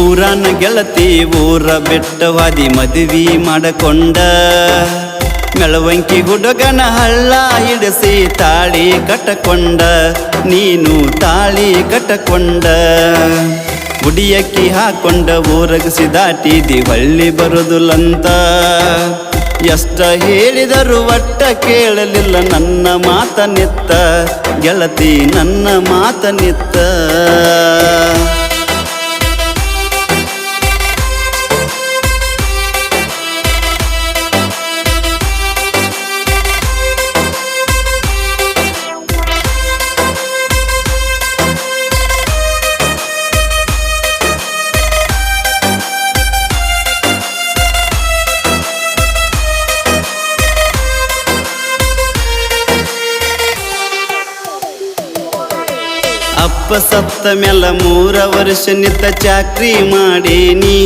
ಊರನ ಗೆಳತಿ ಊರ ಬೆಟ್ಟವಾದಿ ಮದುವೆ ಮಾಡಕೊಂಡ. ಮೆಳವಂಕಿ ಹುಡುಗನ ಹಳ್ಳ ಹಿಡಿಸಿ ತಾಳಿ ಕಟ್ಟಕೊಂಡ. ನೀನು ತಾಳಿ ಕಟ್ಟಕೊಂಡ. ಗುಡಿಯಕ್ಕಿ ಹಾಕೊಂಡ ಊರಗಿಸಿ ದಾಟಿದಿ ಹೊಳ್ಳಿ ಬರುದುಲಂತ. ಎಷ್ಟ ಹೇಳಿದರು ಒಟ್ಟ ಕೇಳಲಿಲ್ಲ ನನ್ನ ಮಾತನಿತ್ತ. ಗೆಳತಿ ನನ್ನ ಮಾತ ಅಪ್ಪ ಸತ್ತ ಮೆಲ್ಲ ಮೂರ ವರ್ಷ ನಿತ್ತ ಚಾಕ್ರಿ ಮಾಡೇನಿ.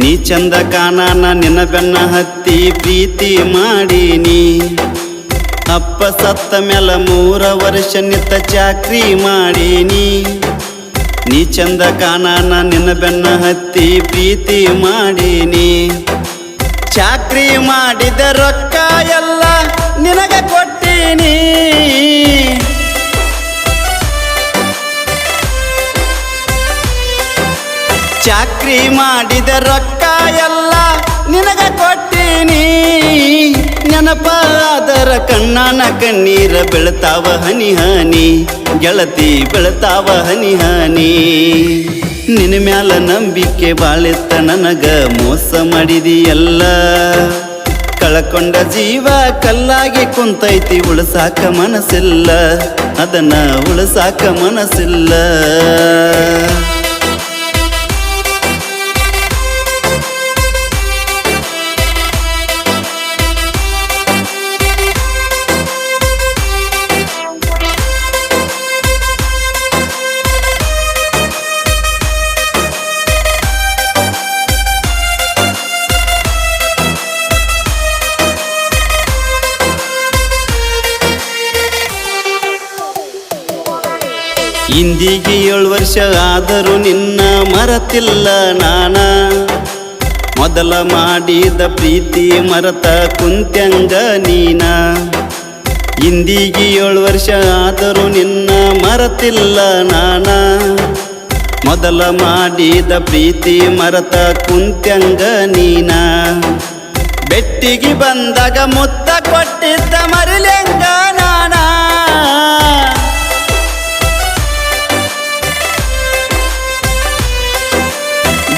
ನೀ ಚಂದ ಕಾನಾನ ನಿನ್ನ ಬೆನ್ನ ಹತ್ತಿ ಪ್ರೀತಿ ಮಾಡೀನಿ. ಅಪ್ಪ ಸತ್ತ ಮೆಲ್ಲ ಮೂರ ವರ್ಷ ನಿತ್ತ ಚಾಕ್ರಿ ಮಾಡೀನಿ. ನೀ ಚಂದ ಕಾನಾನ ನಿನ್ನ ಬೆನ್ನ ಹತ್ತಿ ಪ್ರೀತಿ ಮಾಡೀನಿ. ಚಾಕ್ರಿ ಮಾಡಿದ ರೊಕ್ಕ ಎಲ್ಲ ನಿನಗೆ ಕೊಟ್ಟೀನಿ. ಚಾಕ್ರಿ ಮಾಡಿದ ರೊಕ್ಕ ಎಲ್ಲ ನಿನಗ ಕೊಟ್ಟೀನಿ. ನೆನಪಾದರ ಕಣ್ಣನ ಕಣ್ಣೀರ ಬೆಳತಾವ ಹನಿ ಹನಿ, ಗೆಳತಿ ಬೆಳತಾವ ಹನಿ ಹನಿ. ನಿನ್ನ ಮ್ಯಾಲ ನಂಬಿಕೆ ಬಾಳೆತ್ತ ನನಗ ಮೋಸ ಮಾಡಿದಿಯಲ್ಲ. ಕಳಕೊಂಡ ಜೀವ ಕಲ್ಲಾಗಿ ಕುಂತೈತಿ, ಉಳಸಾಕ ಮನಸ್ಸಿಲ್ಲ. ಅದನ್ನ ಉಳಸಾಕ ಮನಸ್ಸಿಲ್ಲ. ಇಂದಿಗೆ ಏಳು ವರ್ಷ ಆದರೂ ನಿನ್ನ ಮರತಿಲ್ಲ ನಾನ. ಮೊದಲ ಮಾಡಿದ ಪ್ರೀತಿ ಮರತ ಕುಂತ್ಯಂಗ ನೀನ. ಇಂದಿಗೆ ಏಳು ವರ್ಷ ಆದರೂ ನಿನ್ನ ಮರತಿಲ್ಲ ನಾನ. ಮೊದಲ ಮಾಡಿದ ಪ್ರೀತಿ ಮರತ ಕುಂತ್ಯಂಗ ನೀನ. ಬೆಟ್ಟಿಗೆ ಬಂದಾಗ ಮುತ್ತ ಕೊಟ್ಟಿದ್ದ ಮರಿಲೆಂಗ ನಾನಾ.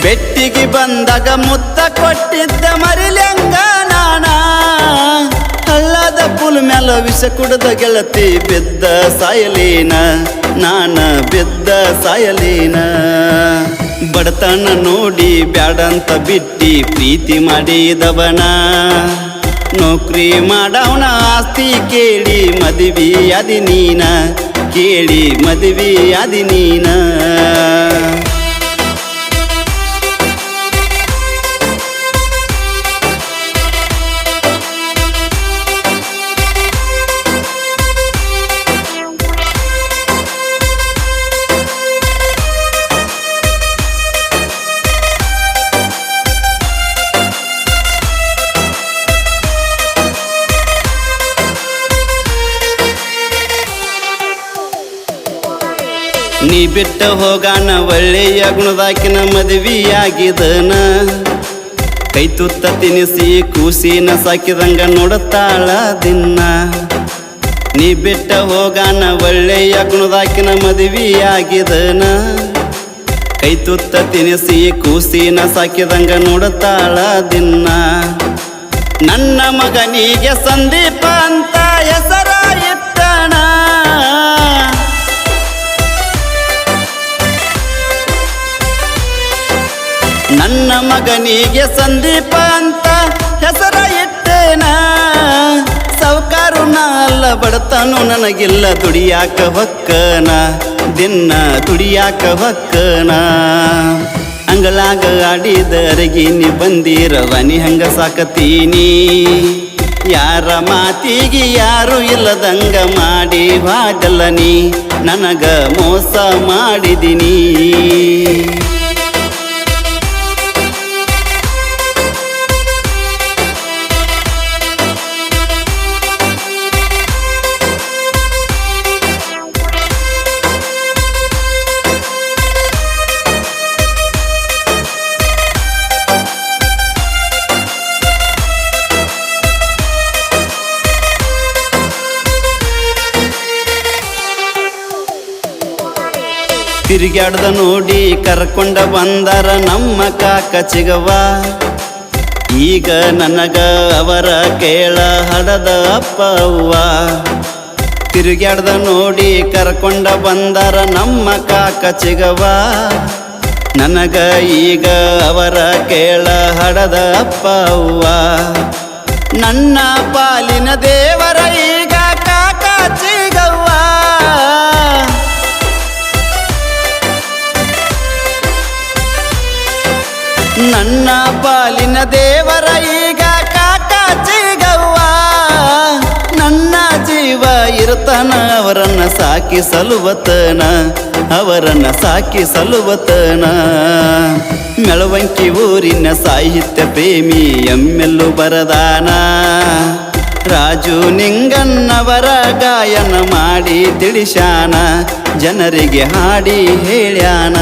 ಬೆಟ್ಟಿಗೆ ಬಂದಾಗ ಮುತ್ತ ಕೊಟ್ಟಿದ್ದ ಮರಿಲಿಂಗ ನಾನ. ಹಳ್ಳದ ಪುಲ್ ಮ್ಯಾಲ ವಿಷ ಕುಡಿದ ಗೆಳತಿ ಬಿದ್ದ ಸಾಯಲೀನ. ನಾನ ಬಿದ್ದ ಸಾಯಲೀನ. ಬಡತನ ನೋಡಿ ಬ್ಯಾಡಂತ ಬಿಟ್ಟಿ ಪ್ರೀತಿ ಮಾಡಿದವನ. ನೌಕರಿ ಮಾಡವನ ಆಸ್ತಿ ಕೇಳಿ ಮದುವೆ ಅದಿ ನೀನ. ಕೇಳಿ ಮದುವೆ ಅದಿ ನೀನ. ನೀ ಬಿಟ್ಟ ಹೋಗಾನ ಒಳ್ಳೆಯ ಗುಣದಾಕಿನ ಮದುವೆಯಾಗಿದನ. ಕೈ ತುತ್ತ ತಿನಿಸಿ ಕೂಸಿನ ಸಾಕಿದಂಗ ನೋಡುತ್ತಾಳ ದಿನ್ನ. ನೀ ಬಿಟ್ಟ ಹೋಗಾನ ಒಳ್ಳೆಯ ಗುಣದಾಕಿನ ಮದುವೆಯಾಗಿದನ. ಕೈ ತುತ್ತ ತಿನಿಸಿ ಕೂಸಿನ ಸಾಕಿದಂಗ ನೋಡುತ್ತಾಳ ದಿನ್ನ. ನನ್ನ ಮಗನಿಗೆ ಸಂದೀಪ ಅಂತ ಹೆಸರ ಇಟ್ಟಣ. ನನ್ನ ಮಗನಿಗೆ ಸಂದೀಪ ಅಂತ ಹೆಸರ ಇಟ್ಟೇನ? ಸೌಕಾರು ಅಲ್ಲ, ಬಡತನು ನನಗಿಲ್ಲ, ದುಡಿಯಾಕ ಹೊಕ್ಕನ. ದಿನ ದುಡಿಯಾಕ ಹೊಕ್ಕನ. ಅಂಗಳಾಗ ಆಡಿದ ನೀ ಬಂದಿರವನಿ ಹಂಗ ಸಾಕತೀನಿ ಯಾರ ಮಾತಿಗೆ ಯಾರು ಇಲ್ಲದಂಗ ಮಾಡಿ ವಾದಲ್ಲ ನೀ, ನನಗ ಮೋಸ ಮಾಡಿದಿನಿ. ತಿರುಗಾಡ್ದ ನೋಡಿ ಕರ್ಕೊಂಡ ಬಂದರ ನಮ್ಮ ಕಾಕ ಚಿಗವ ಈಗ ನನಗ ಅವರ ಕೇಳ ಹಡದ ಅಪ್ಪ ಅವ್ವ. ತಿರುಗಾಡ್ದ ನೋಡಿ ಕರ್ಕೊಂಡ ಬಂದರ ನಮ್ಮ ಕಾಕ ಚಿಗವ ನನಗ ಈಗ ಅವರ ಕೇಳ ಹಡದ ಅಪ್ಪ ಅವ್ವ. ನನ್ನ ಪಾಲಿನ ದೇವರ ಈಗ ಕಾಕ ಚಿಗವ್ವ. ಪಾಲಿನ ದೇವರ ಈಗ ಕಾಕ ಚಿಗವ್ವ. ನನ್ನ ಜೀವ ಇರ್ತಾನ ಅವರನ್ನ ಸಾಕಿ ಸಲುವತನ ಅವರನ್ನ ಸಾಕಿ ಸಲುವತನ ಮೆಳವಂಕಿ ಊರಿನ ಸಾಹಿತ್ಯ ಪ್ರೇಮಿ ಎಮ್ಮೆಲ್ಲು ಬರದಾನ. ರಾಜು ನಿಂಗನ್ನವರ ಗಾಯನ ಮಾಡಿ ತಿಳಿಶಾನ ಜನರಿಗೆ ಹಾಡಿ ಹೇಳ್ಯಾನ.